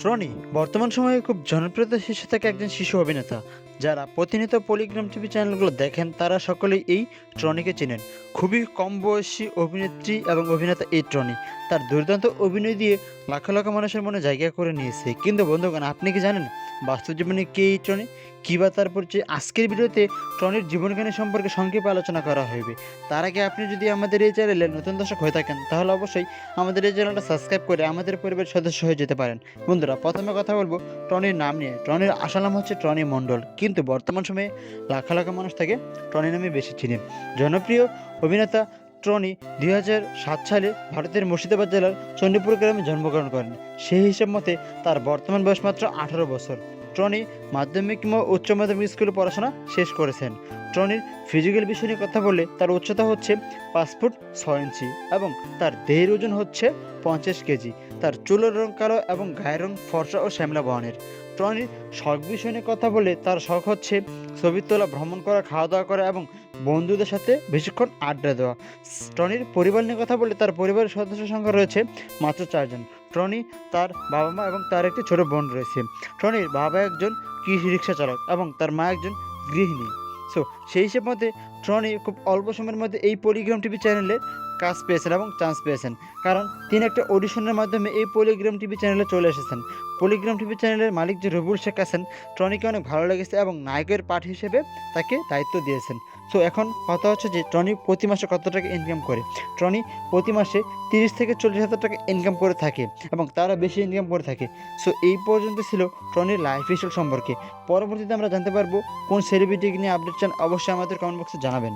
ট্রনি বর্তমান সময়ে খুব জনপ্রিয়তা শীর্ষে থাকে একজন শিশু অভিনেতা। যারা প্রতিনিয়ত পলিগ্রাম টিভি চ্যানেলগুলো দেখেন, তারা সকলেই এই ট্রনিকে চেনেন। খুবই কম বয়সী অভিনেত্রী এবং অভিনেতা এই ট্রনি তার দুর্দান্ত অভিনয় দিয়ে লাখ লাখ মানুষের মনে জায়গা করে নিয়েছে। কিন্তু বন্ধুগণ, আপনি কি জানেন বাস্তব জীবনে কে এই ট্রনি? কী বা তার পরিচয়? আজকের ভিডিওতে টনির জীবনকাহিনী সম্পর্কে সংক্ষেপে আলোচনা করা হইবে। তার আগে আপনি যদি আমাদের এই চ্যানেলে নতুন দর্শক হয়ে থাকেন, তাহলে অবশ্যই আমাদের এই চ্যানেলটা সাবস্ক্রাইব করে আমাদের পরিবারের সদস্য হয়ে যেতে পারেন। বন্ধুরা, প্রথমে কথা বলব টনির নাম নিয়ে। টনির আসল নাম হচ্ছে টনি মণ্ডল। কিন্তু বর্তমান সময়ে লাখ লাখ মানুষ তাকে টনি নামে বেশি চিনেন জনপ্রিয় অভিনেতা ট্রনি দুই সালে ভারতের মুর্শিদাবাদ জেলার চণ্ডীপুর গ্রামে জন্মগ্রহণ করেন। সেই হিসাব মতে তার বর্তমান বয়স মাত্র আঠারো বছর। ট্রনি মাধ্যমিক কিংবা উচ্চ মাধ্যমিক স্কুলে পড়াশোনা শেষ করেছেন। ট্রনির ফিজিক্যাল বিষয় নিয়ে কথা বললে তার উচ্চতা হচ্ছে পাঁচ ফুট ছয় ইঞ্চি এবং তার দেহের ওজন হচ্ছে পঞ্চাশ কেজি। তার চুলের রং কালো এবং গায়ের রং ফর্সা ও শ্যামলা বহনের টনির শখ বিষয় নিয়ে কথা বলে তার শখ হচ্ছে ছবি তোলা ভ্রমণ করা খাওয়া দাওয়া করা এবং বন্ধুদের সাথে বেশিক্ষণ আড্ডা দেওয়া। টনির পরিবার নিয়ে কথা বলে তার পরিবারের সদস্য সংখ্যা রয়েছে মাত্র চারজন। টনি তার বাবা মা এবং তার একটি ছোট বোন রয়েছে। টনির বাবা একজন কৃষি রিক্সা চালক এবং তার মা একজন গৃহিণী। সো সেই হিসেব মধ্যে ট্রনি খুব অল্প সময়ের মধ্যে এই পলিগ্রাম টিভি চ্যানেলে কাজ পেয়েছেন এবং চান্স পেয়েছেন। কারণ তিনি একটা অডিশনের মাধ্যমে এই পলিগ্রাম টিভি চ্যানেলে চলে এসেছেন। পলিগ্রাম টিভি চ্যানেলের মালিক যে রবুল শেখ আছেন ট্রনিকে অনেক ভালো লেগেছে এবং নায়কের পাঠ হিসেবে তাকে দায়িত্ব দিয়েছেন। সো এখন কথা হচ্ছে যে টনি প্রতি মাসে কত টাকা ইনকাম করে? টনি প্রতি মাসে তিরিশ থেকে চল্লিশ হাজার টাকা ইনকাম করে থাকে এবং তারা বেশি ইনকাম করে থাকে। সো এই পর্যন্ত ছিল টনির লাইফ স্টাইল সম্পর্কে। পরবর্তীতে আমরা জানতে পারব কোন সেলিব্রিটিকে নিয়ে আপডেট চান, অবশ্যই আমাদের কমেন্ট বক্সে জানাবেন।